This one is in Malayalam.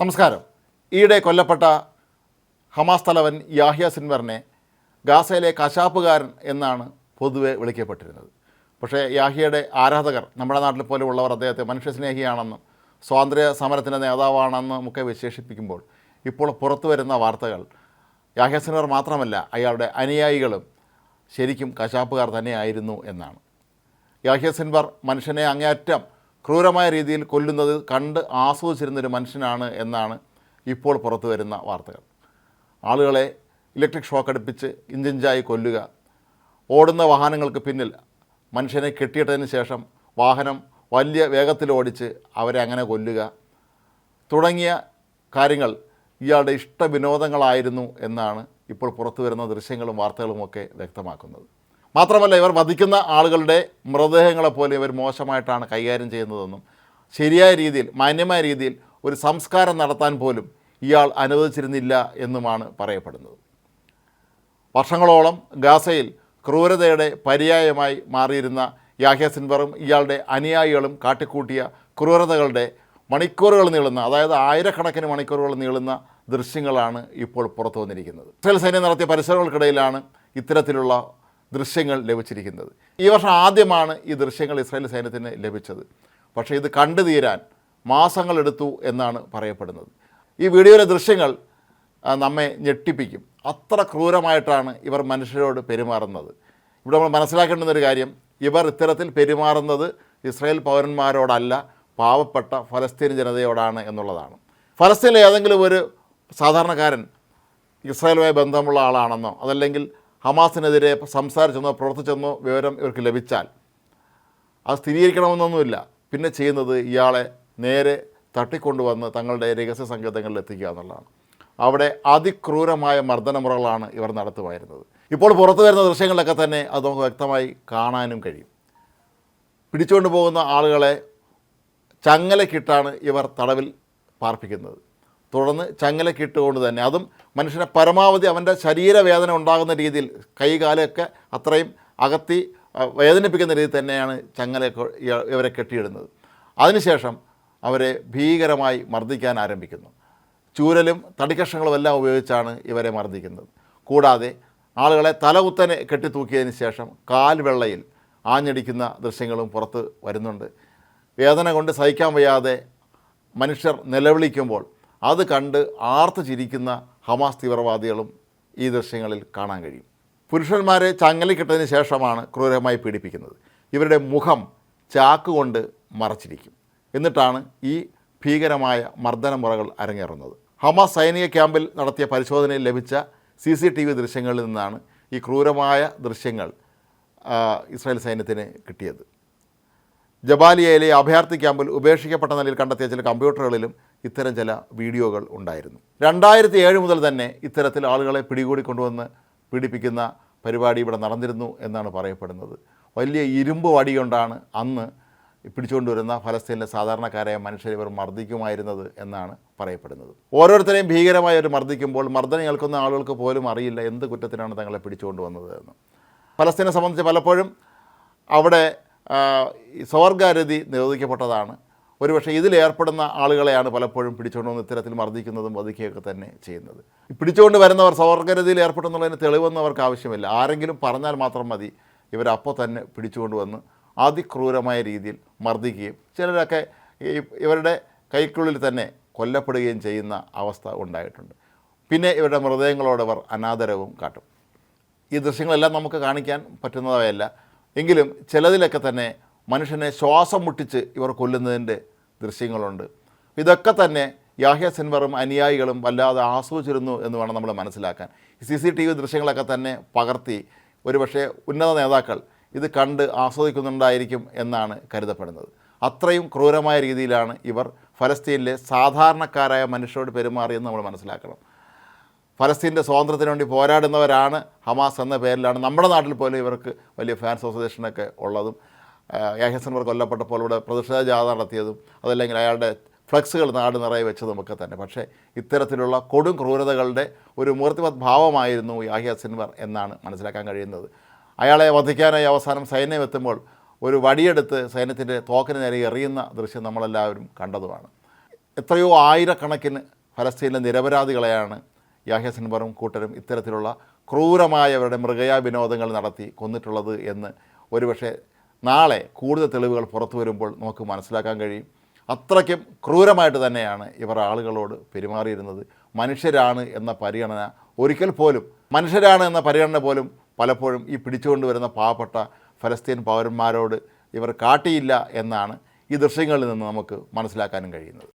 നമസ്കാരം. ഈയിടെ കൊല്ലപ്പെട്ട ഹമാസ് തലവൻ യാഹ്യ സിൻവറിനെ ഗാസയിലെ കശാപ്പുകാരൻ എന്നാണ് പൊതുവെ വിളിക്കപ്പെട്ടിരുന്നത്. പക്ഷേ യാഹിയയുടെ ആരാധകർ നമ്മുടെ നാട്ടിൽ പോലെയുള്ളവർ അദ്ദേഹത്തെ മനുഷ്യസ്നേഹിയാണെന്നും സ്വാതന്ത്ര്യ സമരത്തിന്റെ നേതാവാണെന്നും ഒക്കെ വിശേഷിപ്പിക്കുമ്പോൾ ഇപ്പോൾ പുറത്തു വരുന്ന വാർത്തകൾ യാഹ്യ സിൻവർ മാത്രമല്ല അയാളുടെ അനുയായികളും ശരിക്കും കശാപ്പുകാർ തന്നെയായിരുന്നു എന്നാണ്. യാഹ്യ സിൻവർ മനുഷ്യനെ അങ്ങേയറ്റം ക്രൂരമായ രീതിയിൽ കൊല്ലുന്നത് കണ്ട് ആസ്വദിച്ചിരുന്നൊരു മനുഷ്യനാണ് എന്നാണ് ഇപ്പോൾ പുറത്തു വരുന്ന വാർത്തകൾ. ആളുകളെ ഇലക്ട്രിക് ഷോക്ക് അടുപ്പിച്ച് ഇഞ്ചിഞ്ചായി കൊല്ലുക ഓടുന്ന വാഹനങ്ങൾക്ക് പിന്നിൽ മനുഷ്യനെ കെട്ടിയിട്ടതിന് ശേഷം വാഹനം വലിയ വേഗത്തിൽ ഓടിച്ച് അവരെ അങ്ങനെ കൊല്ലുക തുടങ്ങിയ കാര്യങ്ങൾ ഇയാളുടെ ഇഷ്ട വിനോദങ്ങളായിരുന്നു എന്നാണ് ഇപ്പോൾ പുറത്തു വരുന്ന ദൃശ്യങ്ങളും വാർത്തകളുമൊക്കെ വ്യക്തമാക്കുന്നത്. മാത്രമല്ല ഇവർ വധിക്കുന്ന ആളുകളുടെ മൃതദേഹങ്ങളെപ്പോലെ ഇവർ മോശമായിട്ടാണ് കൈകാര്യം ചെയ്യുന്നതെന്നും ശരിയായ രീതിയിൽ മാന്യമായ രീതിയിൽ ഒരു സംസ്കാരം നടത്താൻ പോലും ഇയാൾ അനുവദിച്ചിരുന്നില്ല എന്നുമാണ് പറയപ്പെടുന്നത്. വർഷങ്ങളോളം ഗാസയിൽ ക്രൂരതയുടെ പര്യായമായി മാറിയിരുന്ന യാഹ്യ സിൻവറും ഇയാളുടെ അനുയായികളും കാട്ടിക്കൂട്ടിയ ക്രൂരതകളുടെ മണിക്കൂറുകൾ നീളുന്ന അതായത് ആയിരക്കണക്കിന് മണിക്കൂറുകൾ നീളുന്ന ദൃശ്യങ്ങളാണ് ഇപ്പോൾ പുറത്തു വന്നിരിക്കുന്നത് ഇസ്രായേൽ സൈന്യം നടത്തിയ പരിസരങ്ങൾക്കിടയിലാണ് ഇത്തരത്തിലുള്ള ദൃശ്യങ്ങൾ ലഭിച്ചിരിക്കുന്നത്. ഈ വർഷം ആദ്യമാണ് ഈ ദൃശ്യങ്ങൾ ഇസ്രായേൽ സൈന്യത്തിന് ലഭിച്ചത്. പക്ഷേ ഇത് കണ്ടു തീരാൻ മാസങ്ങളെടുത്തു എന്നാണ് പറയപ്പെടുന്നത്. ഈ വീഡിയോയിലെ ദൃശ്യങ്ങൾ നമ്മെ ഞെട്ടിപ്പിക്കും. അത്ര ക്രൂരമായിട്ടാണ് ഇവർ മനുഷ്യരോട് പെരുമാറുന്നത്. ഇവിടെ നമ്മൾ മനസ്സിലാക്കേണ്ടുന്ന ഒരു കാര്യം ഇവർ ഇത്തരത്തിൽ പെരുമാറുന്നത് ഇസ്രായേൽ പൗരന്മാരോടല്ല പാവപ്പെട്ട ഫലസ്തീൻ ജനതയോടാണ് എന്നുള്ളതാണ്. ഫലസ്തീനിലെ ഏതെങ്കിലും ഒരു സാധാരണക്കാരൻ ഇസ്രായേലുമായി ബന്ധമുള്ള ആളാണെന്നോ അതല്ലെങ്കിൽ ഹമാസിനെതിരെ സംസാരിച്ചെന്നോ പ്രവർത്തിച്ചെന്നോ വിവരം ഇവർക്ക് ലഭിച്ചാൽ അത് സ്ഥിരീകരിക്കണമെന്നൊന്നുമില്ല. പിന്നെ ചെയ്യുന്നത് ഇയാളെ നേരെ തട്ടിക്കൊണ്ടുവന്ന് തങ്ങളുടെ രഹസ്യ സങ്കേതങ്ങളിൽ എത്തിക്കുക എന്നുള്ളതാണ്. അവിടെ അതിക്രൂരമായ മർദ്ദനമുറകളാണ് ഇവർ നടത്തുമായിരുന്നത്. ഇപ്പോൾ പുറത്തു വരുന്ന ദൃശ്യങ്ങളിലൊക്കെ തന്നെ അത് നമുക്ക് വ്യക്തമായി കാണാനും കഴിയും. പിടിച്ചുകൊണ്ട് പോകുന്ന ആളുകളെ ചങ്ങലക്കിട്ടാണ് ഇവർ തടവിൽ പാർപ്പിക്കുന്നത്. തുടർന്ന് ചങ്ങലക്കിട്ടുകൊണ്ട് തന്നെ. അതും മനുഷ്യനെ പരമാവധി അവന്റെ ശരീരവേദന ഉണ്ടാകുന്ന രീതിയിൽ കൈ കാലൊക്കെ അത്രയും അകത്തി വേദനിപ്പിക്കുന്ന രീതിയിൽ തന്നെയാണ് ചങ്ങല ഇവരെ കെട്ടിയിടുന്നത്. അതിനുശേഷം അവരെ ഭീകരമായി മർദ്ദിക്കാൻ ആരംഭിക്കുന്നു. ചൂരലും തടിക്കഷ്ണങ്ങളും എല്ലാം ഉപയോഗിച്ചാണ് ഇവരെ മർദ്ദിക്കുന്നത്. കൂടാതെ ആളുകളെ തലകുത്തനെ കെട്ടിത്തൂക്കിയതിന് ശേഷം കാൽവെള്ളയിൽ ആഞ്ഞടിക്കുന്ന ദൃശ്യങ്ങളും പുറത്ത് വരുന്നുണ്ട്. വേദന കൊണ്ട് സഹിക്കാൻ വയ്യാതെ മനുഷ്യർ നിലവിളിക്കുമ്പോൾ അത് കണ്ട് ആർത്ത് ചിരിക്കുന്ന ഹമാസ് തീവ്രവാദികളും ഈ ദൃശ്യങ്ങളിൽ കാണാൻ കഴിയും. പുരുഷന്മാരെ ചങ്ങലിക്കിട്ടതിന് ശേഷമാണ് ക്രൂരമായി പീഡിപ്പിക്കുന്നത്. ഇവരുടെ മുഖം ചാക്കുകൊണ്ട് മറച്ചിരിക്കും. എന്നിട്ടാണ് ഈ ഭീകരമായ മർദ്ദനമുറകൾ അരങ്ങേറുന്നത്. ഹമാസ് സൈനിക ക്യാമ്പിൽ നടത്തിയ പരിശോധനയിൽ ലഭിച്ച സി സി ടി വി ദൃശ്യങ്ങളിൽ നിന്നാണ് ഈ ക്രൂരമായ ദൃശ്യങ്ങൾ ഇസ്രായേൽ സൈന്യത്തിന് കിട്ടിയത്. ജബാലിയയിലെ അഭയാർത്ഥി ക്യാമ്പിൽ ഉപേക്ഷിക്കപ്പെട്ട നിലയിൽ കണ്ടെത്തിയ ചില കമ്പ്യൂട്ടറുകളിലും ഇത്തരം ചില വീഡിയോകൾ ഉണ്ടായിരുന്നു. രണ്ടായിരത്തി ഏഴ് മുതൽ തന്നെ ഇത്തരത്തിൽ ആളുകളെ പിടികൂടി കൊണ്ടുവന്ന് പീഡിപ്പിക്കുന്ന പരിപാടി ഇവിടെ നടന്നിരുന്നു എന്നാണ് പറയപ്പെടുന്നത്. വലിയ ഇരുമ്പ് വടി കൊണ്ടാണ് അന്ന് പിടിച്ചുകൊണ്ടുവരുന്ന ഫലസ്തീനിലെ സാധാരണക്കാരായ മനുഷ്യരെ ഇവർ മർദ്ദിക്കുമായിരുന്നത് എന്നാണ് പറയപ്പെടുന്നത്. ഓരോരുത്തരെയും ഭീകരമായി അവർ മർദ്ദിക്കുമ്പോൾ മർദ്ദനം കേൾക്കുന്ന ആളുകൾക്ക് പോലും അറിയില്ല എന്ത് കുറ്റത്തിനാണ് തങ്ങളെ പിടിച്ചുകൊണ്ടുവന്നത് എന്ന്. ഫലസ്തീനെ സംബന്ധിച്ച് പലപ്പോഴും അവിടെ സ്വർഗാരതി നിരോധിക്കപ്പെട്ടതാണ്. ഒരുപക്ഷെ ഇതിലേർപ്പെടുന്ന ആളുകളെയാണ് പലപ്പോഴും പിടിച്ചുകൊണ്ട് വന്ന് ഇത്തരത്തിൽ മർദ്ദിക്കുന്നതും വധിക്കുകയൊക്കെ തന്നെ ചെയ്യുന്നത്. പിടിച്ചുകൊണ്ട് വരുന്നവർ സ്വർഗരതിയിൽ ഏർപ്പെടുന്നുള്ളതിന് തെളിവൊന്നും അവർക്ക് ആവശ്യമില്ല. ആരെങ്കിലും പറഞ്ഞാൽ മാത്രം മതി ഇവരപ്പോൾ തന്നെ പിടിച്ചുകൊണ്ട് വന്ന് അതിക്രൂരമായ രീതിയിൽ മർദ്ദിക്കുകയും ചിലരൊക്കെ ഇവരുടെ കൈക്കുള്ളിൽ തന്നെ കൊല്ലപ്പെടുകയും ചെയ്യുന്ന അവസ്ഥ ഉണ്ടായിട്ടുണ്ട്. പിന്നെ ഇവരുടെ മൃതദേഹങ്ങളോടവർ അനാദരവും കാട്ടും. ഈ ദൃശ്യങ്ങളെല്ലാം നമുക്ക് കാണിക്കാൻ പറ്റുന്നവയല്ല. എങ്കിലും ചിലതിലൊക്കെ തന്നെ മനുഷ്യനെ ശ്വാസം മുട്ടിച്ച് ഇവർ കൊല്ലുന്നതിന്റെ ദൃശ്യങ്ങളുണ്ട്. ഇതൊക്കെ തന്നെ യാഹ്യ സിൻവറും അനുയായികളും വല്ലാതെ ആസ്വദിച്ചിരുന്നു എന്ന് വേണം നമ്മൾ മനസ്സിലാക്കാൻ. സി സി ടി വി ദൃശ്യങ്ങളൊക്കെ തന്നെ പകർത്തി ഒരുപക്ഷെ ഉന്നത നേതാക്കൾ ഇത് കണ്ട് ആസ്വദിക്കുന്നുണ്ടായിരിക്കും എന്നാണ് കരുതപ്പെടുന്നത്. അത്രയും ക്രൂരമായ രീതിയിലാണ് ഇവർ ഫലസ്തീനിലെ സാധാരണക്കാരായ മനുഷ്യരോട് പെരുമാറിയെന്ന് നമ്മൾ മനസ്സിലാക്കണം. ഫലസ്തീന്റെ സ്വാതന്ത്ര്യത്തിന് വേണ്ടി പോരാടുന്നവരാണ് ഹമാസ് എന്ന പേരിലാണ് നമ്മുടെ നാട്ടിൽ പോലും ഇവർക്ക് വലിയ ഫാൻസ് അസോസിയേഷനൊക്കെ ഉള്ളതും യാഹ്യസൻവർ കൊല്ലപ്പെട്ടപ്പോൾ ഇവിടെ പ്രതിഷേധ ജാഥ നടത്തിയതും അതല്ലെങ്കിൽ അയാളുടെ ഫ്ലക്സുകൾ നാട് നിറയെ വെച്ചതുമൊക്കെ തന്നെ. പക്ഷേ ഇത്തരത്തിലുള്ള കൊടും ക്രൂരതകളുടെ ഒരു മൂർത്തിമത് ഭാവമായിരുന്നു യാഹിയ സിൻവർ എന്നാണ് മനസ്സിലാക്കാൻ കഴിയുന്നത്. അയാളെ വധിക്കാനായി അവസാനം സൈന്യം എത്തുമ്പോൾ ഒരു വടിയെടുത്ത് സൈന്യത്തിന്റെ തോക്കിന് നേരെ എറിയുന്ന ദൃശ്യം നമ്മളെല്ലാവരും കണ്ടതുമാണ്. എത്രയോ ആയിരക്കണക്കിന് ഫലസ്തീനിലെ നിരപരാധികളെയാണ് യാഹ്യ സിൻവറും കൂട്ടരും ഇത്തരത്തിലുള്ള ക്രൂരമായവരുടെ മൃഗയാ വിനോദങ്ങൾ നടത്തി കൊന്നിട്ടുള്ളത് എന്ന് ഒരുപക്ഷെ നാളെ കൂടുതൽ തെളിവുകൾ പുറത്തു വരുമ്പോൾ നമുക്ക് മനസ്സിലാക്കാൻ കഴിയും. അത്രയ്ക്കും ക്രൂരമായിട്ട് തന്നെയാണ് ഇവർ ആളുകളോട് പെരുമാറിയിരുന്നത്. മനുഷ്യരാണ് എന്ന പരിഗണന ഒരിക്കൽ പോലും മനുഷ്യരാണ് എന്ന പരിഗണന പോലും പലപ്പോഴും ഈ പിടിച്ചുകൊണ്ടുവരുന്ന പാവപ്പെട്ട ഫലസ്തീൻ പൗരന്മാരോട് ഇവർ കാട്ടിയില്ല എന്നാണ് ഈ ദൃശ്യങ്ങളിൽ നിന്ന് നമുക്ക് മനസ്സിലാക്കാനും കഴിയുന്നത്.